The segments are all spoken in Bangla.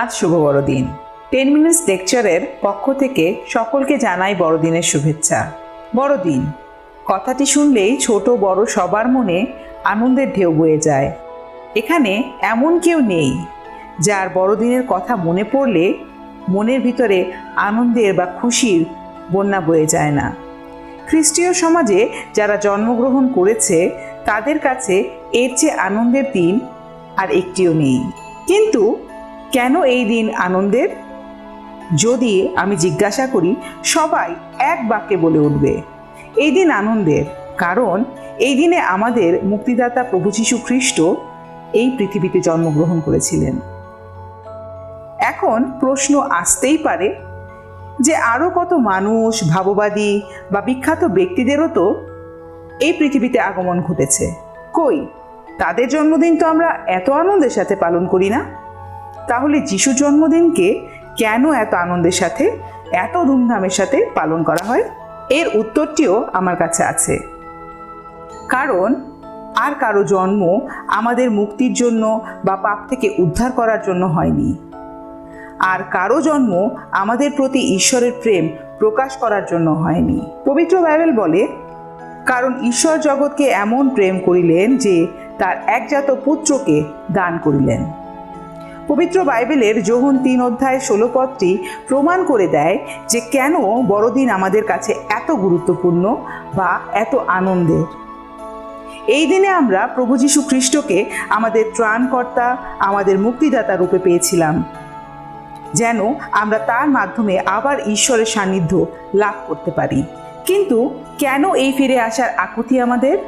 আজ শুভ বড়দিন। টেন মিনিটস লেকচারের পক্ষ থেকে সকলকে জানাই বড়দিনের শুভেচ্ছা। বড়দিন। কথাটি শুনলেই ছোট বড় সবার মনে আনন্দের ঢেউ বয়ে যায়। এখানে এমন কেউ নেই, যার বড়দিনের কথা মনে পড়লে মনের ভিতরে আনন্দের বা খুশির বন্যা বয়ে যায় না। খ্রিস্টীয় সমাজে যারা জন্মগ্রহণ করেছে, তাদের কাছে এর চেয়ে আনন্দের দিন আর একটিও নেই। কিন্তু কেন এই দিন আনন্দের? যদি আমি জিজ্ঞাসা করি, সবাই এক বাক্যে বলে উঠবে, এই দিন আনন্দের, কারণ এই দিনে আমাদের মুক্তিদাতা প্রভু যীশু খ্রিস্ট এই পৃথিবীতে জন্মগ্রহণ করেছিলেন। এখন প্রশ্ন আসতেই পারে যে আরও কত মানুষ ভাববাদী বা বিখ্যাত ব্যক্তিদেরও তো এই পৃথিবীতে আগমন ঘটেছে। কই, তাদের জন্মদিন তো আমরা এত আনন্দের সাথে পালন করি না? তাহলে যিশু জন্মদিনকে কেন এত আনন্দের সাথে, এত ধুমধামের সাথে পালন করা হয়? এর উত্তরটিও আমার কাছে আছে। কারণ আর কারও জন্ম আমাদের মুক্তির জন্য বা পাপ থেকে উদ্ধার করার জন্য হয়নি। আর কারও জন্ম আমাদের প্রতি ঈশ্বরের প্রেম প্রকাশ করার জন্য হয়নি। পবিত্র বাইবেল বলে, কারণ ঈশ্বর জগৎকে এমন প্রেম করিলেন যে তার একজাত পুত্রকে দান করিলেন। পবিত্র বাইবেলের যোহন তিন অধ্যায় ষোলো পদটি প্রমাণ করে দেয় যে কেন বড়দিন আমাদের কাছে এত গুরুত্বপূর্ণ বা এত আনন্দের। এই দিনে আমরা প্রভু যীশু খ্রিস্টকে আমাদের ত্রাণকর্তা, আমাদের মুক্তিদাতা রূপে পেয়েছিলাম, যেন আমরা তার মাধ্যমে আবার ঈশ্বরের সান্নিধ্য লাভ করতে পারি। কিন্তু কেন এই ফিরে আসার আকুতি আমাদের?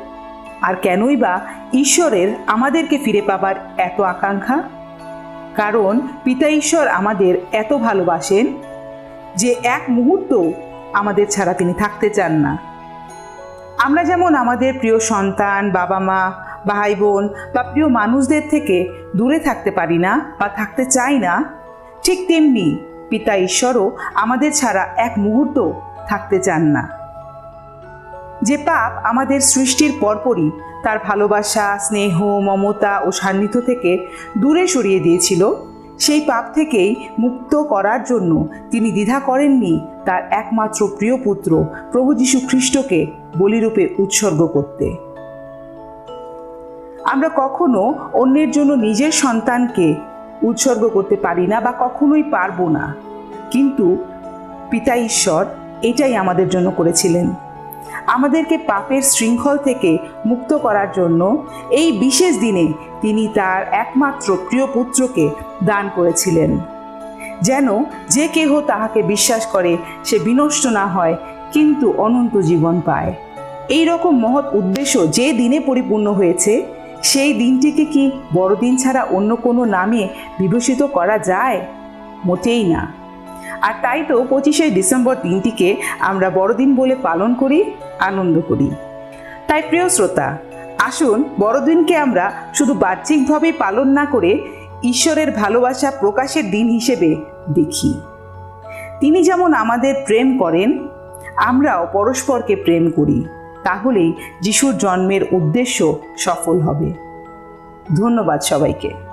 আর কেনই বা ঈশ্বরের আমাদেরকে ফিরে পাবার এত আকাঙ্ক্ষা? কারণ পিতা ঈশ্বর আমাদের এত ভালোবাসেন যে এক মুহূর্ত আমাদের ছাড়া তিনি থাকতে চান না। আমরা যেমন আমাদের প্রিয় সন্তান, বাবা মা, ভাই বোন বা প্রিয় মানুষদের থেকে দূরে থাকতে পারি না বা থাকতে চাই না, ঠিক তেমনি পিতা ঈশ্বরও আমাদের ছাড়া এক মুহূর্ত থাকতে চান না। যে পাপ আমাদের সৃষ্টির পরপরই তার ভালোবাসা, স্নেহ, মমতা ও সান্নিধ্য থেকে দূরে সরিয়ে দিয়েছিল, সেই পাপ থেকেই মুক্ত করার জন্য তিনি দ্বিধা করেননি তার একমাত্র প্রিয় পুত্র, প্রভু যীশু খ্রিস্টকে বলিরূপে উৎসর্গ করতে। আমরা কখনো অন্যের জন্য নিজের সন্তানকে উৎসর্গ করতে পারি না বা কখনোই পারব না। কিন্তু পিতা ঈশ্বর এটাই আমাদের জন্য করেছিলেন। আমাদেরকে পাপের শৃঙ্খল থেকে মুক্ত করার জন্য এই বিশেষ দিনে তিনি তার একমাত্র প্রিয় পুত্রকে দান করেছিলেন। যেন যে কেহ তাহাকে বিশ্বাস করে সে বিনষ্ট না হয়, কিন্তু অনন্ত জীবন পায়। এই রকম মহৎ উদ্দেশ্য যে দিনে পরিপূর্ণ হয়েছে, সেই দিনটিকে কি বড়দিন ছাড়া অন্য কোনো নামে বিভূষিত করা যায়? মোটেই না। আর তাই তো পঁচিশে ডিসেম্বর দিনটিকে আমরা বড়দিন বলে পালন করি, আনন্দ করি। তাই প্রিয় শ্রোতা, আসুন বড়দিনকে আমরা শুধু বাহ্যিকভাবে পালন না করে ঈশ্বরের ভালোবাসা প্রকাশের দিন হিসেবে দেখি। তিনি যেমন আমাদের প্রেম করেন, আমরাও পরস্পরকে প্রেম করি। তাহলেই যিশুর জন্মের উদ্দেশ্য সফল হবে। ধন্যবাদ সবাইকে।